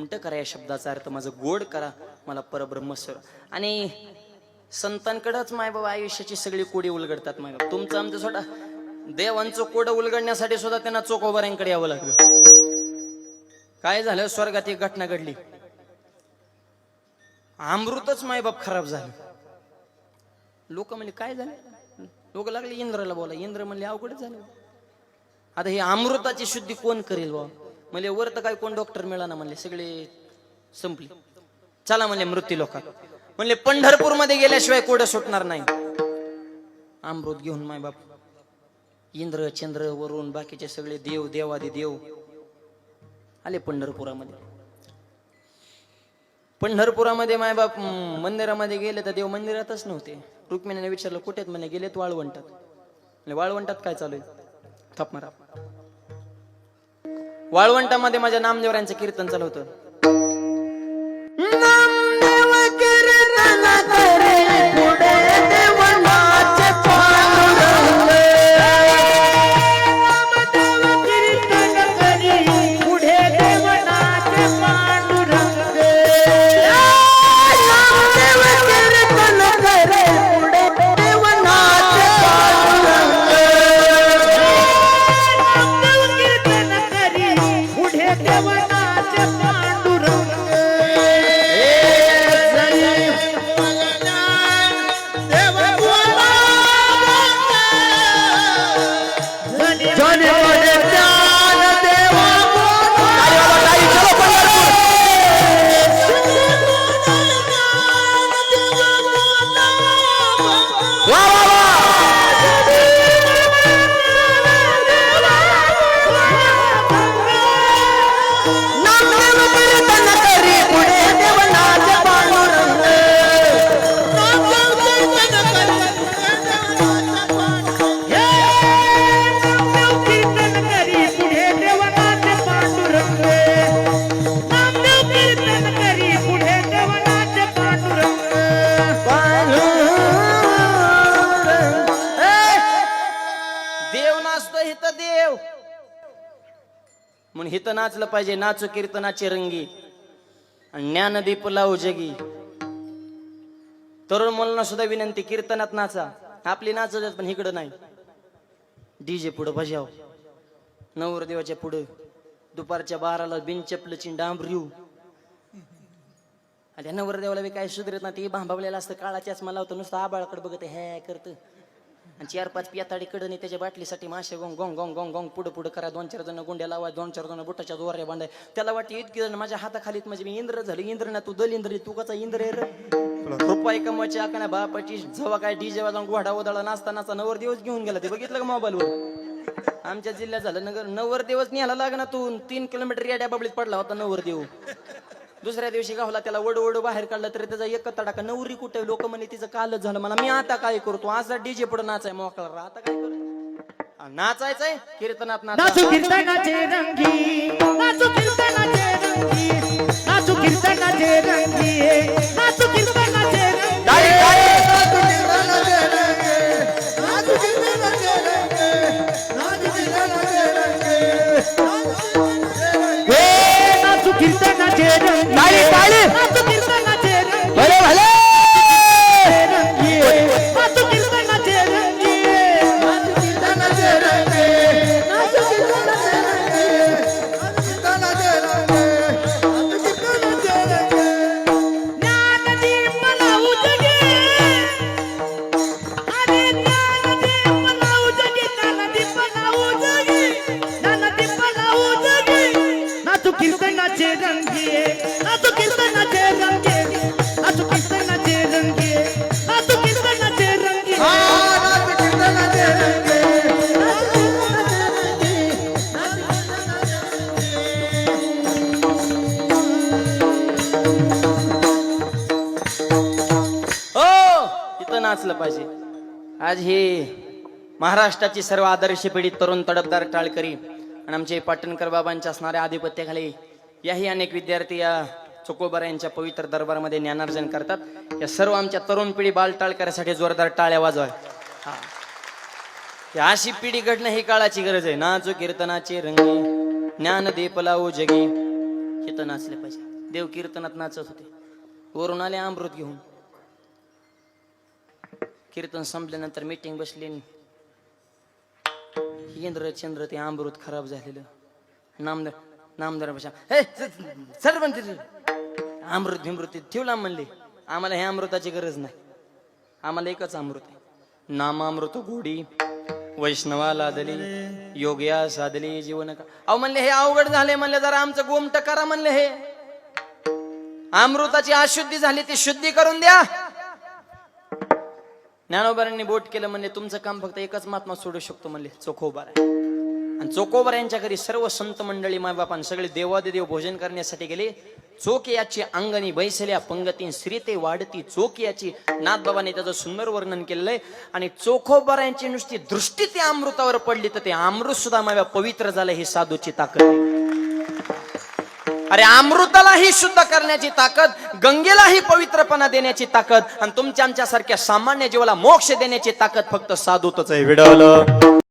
घंट करा या शब्दाचा अर्थ माझं गोड करा मला परब्रह्म सर. आणि संतांकडंच माय बाबा आयुष्याची सगळी कोडी उलगडतात माय बाबा तुमचं आमचं स्वतः देवांचं कोड उलगडण्यासाठी सुद्धा त्यांना चोकोबाऱ्यांकडे यावं लागलं. काय झालं? स्वर्गात एक घटना घडली. अमृतच मायबाप खराब झालं. लोक म्हणले काय झालं? लोक लागले इंद्राला बोला. इंद्र म्हणले अवघडच झालं. आता हे अमृताची शुद्धी कोण करेल बाबा म्हणजे वर तर काय कोण डॉक्टर मिळाना? म्हणले सगळे संपले. चला म्हणले मृत्यू लोकात. म्हणले पंढरपूरमध्ये गेल्याशिवाय कोड सुटणार नाही. अमृत घेऊन माय बाप. इंद्र चंद्र वरून बाकीचे सगळे देव देवादि देव. आले पंढरपुरामध्ये. पंढरपुरामध्ये मायबाप मंदिरामध्ये गेले तर देव मंदिरातच नव्हते. रुक्मिणीने विचारलं कुठेत म्हणे गेलेत वाळवंटात. म्हणले, वाळवंटात काय चालू आहे? थाप मारा. वाळवंटामध्ये माझ्या नामदेवरांचं कीर्तन चालू होतं. म्हणून हित नाचलं पाहिजे नाचू कीर्तनाचे रंगी. आणि ज्ञानदीप लावू जगी. तरुण मुलांना सुद्धा विनंती कीर्तनात नाचा. आपली नाचत पण इकडं नाही. डीजे पुढं बजाव. नवरदेवाच्या पुढं. दुपारच्या बाराला बिनचपलची डांबरीव आणि नवरदेवाला बी काय सुधरत ना ते भांबावलेलं असतं काळाच्याच मला होतं नुसतं आबाळकडे बघत हे करतं. आणि चार पाच पियाताडी कडनी त्याच्या बाटलीसाठी मासे गोंग गोंग गोंग गोंग गोंग पुढं पुढं करा. दोन चार जण गुंड्या लावा दोन चार जण बुटाच्या दोऱ्या बांधाय. त्याला वाटते इतकी जण माझ्या हाताखालीत म्हणजे मी इंद्र झालं. इंद्र ना तू दल इंद्र तू कसा इंद्र आहे रुपये कमवायची बापाची जेव्हा काय डीजे वाजवून घोडा उदाळा नाचता नाचता नवर दिवस घेऊन गेला. ते बघितलं का मोबाईलवर? आमच्या जिल्ह्यात झालं नगर नवर दिवस न्यायला लागना तू तीन किलोमीटर याड्या बाबळीत पडला होता नवर देव. दुसऱ्या दिवशी गावला त्याला वड वड बाहेर काढलं तरी त्याचा एक तडाखा नवरी कुठे लोक म्हणे तिचं कालच झालं. मला मी आता काय करतो? असा डीजे पुढे नाचाय मोकळा आता काय करतो नाचायचंय? कीर्तनात नाचा कीर्तनाचे रंगी नाचू कीर्तनाचे रंगी नाचू कीर्तनाचे रंगी नाचू कीर्तनाचे रंगी नाचू कीर्तनाचे रंगी. हो इथं नाचलं पाहिजे. आज हे महाराष्ट्राची सर्व आदर्श पीडित तरुण तडफदार टाळकरी आणि आमचे पाटणकर बाबांच्या असणाऱ्या आधिपत्याखाली याही अनेक विद्यार्थी या चोकोबारा यांच्या पवित्र दरबारामध्ये ज्ञानार्जन करतात. या सर्व आमच्या तरुण पिढी बालटाळकऱ्यासाठी जोरदार टाळ्या वाजवाय. हा. अशी पिढी घडणं ही काळाची गरज आहे. नाचू कीर्तनाचे रंगी ज्ञान दीप लावू जगी. इथं नाचले पाहिजे. देव कीर्तनात नाचत होते. वरून आले अमृत घेऊन. कीर्तन संपल्यानंतर मीटिंग बसली. इंद्र चंद्र ते अमृत खराब झालेलं. नामदार नामदार भाषा हे म्हणते अमृत भिमृत ठेवला म्हणले. आम्हाला हे अमृताची गरज नाही. आम्हाला एकच अमृत आहे. नामामृत गोडी वैष्णवाला दली योग्या साधली जीवन का अहो म्हणले हे अवघड झाले म्हणले जरा आमचं गोमट करा म्हणले हे. अमृताची अशुद्धी झाली ती शुद्धी करून द्या. ज्ञानोबरांनी बोट केलं म्हणले तुमचं काम फक्त एकच महात्मा सोडू शकतो म्हणले चोखोबार आणि चोखोबार यांच्या घरी सर्व संत मंडळी मायबापान सगळे देवादेदेव भोजन करण्यासाठी गेले. चोक याची अंगणी बैसल्या पंगती श्री ते वाढती. चोक याची नाथबाबाने त्याचं सुंदर वर्णन केलेलं आहे. आणि चोखोबार यांची नुसती दृष्टी त्या अमृतावर पडली तर ते अमृत सुद्धा माझ्या पवित्र झालं हे साधूची ताकद आहे. अरे अमृतालाही शुद्ध करण्याची ताकद गंगेलाही पवित्रपणा देण्याची ताकद आणि तुमच्या आमच्यासारख्या सामान्य जीवाला मोक्ष देण्याची ताकद फक्त साधूतच आहे विडवलं.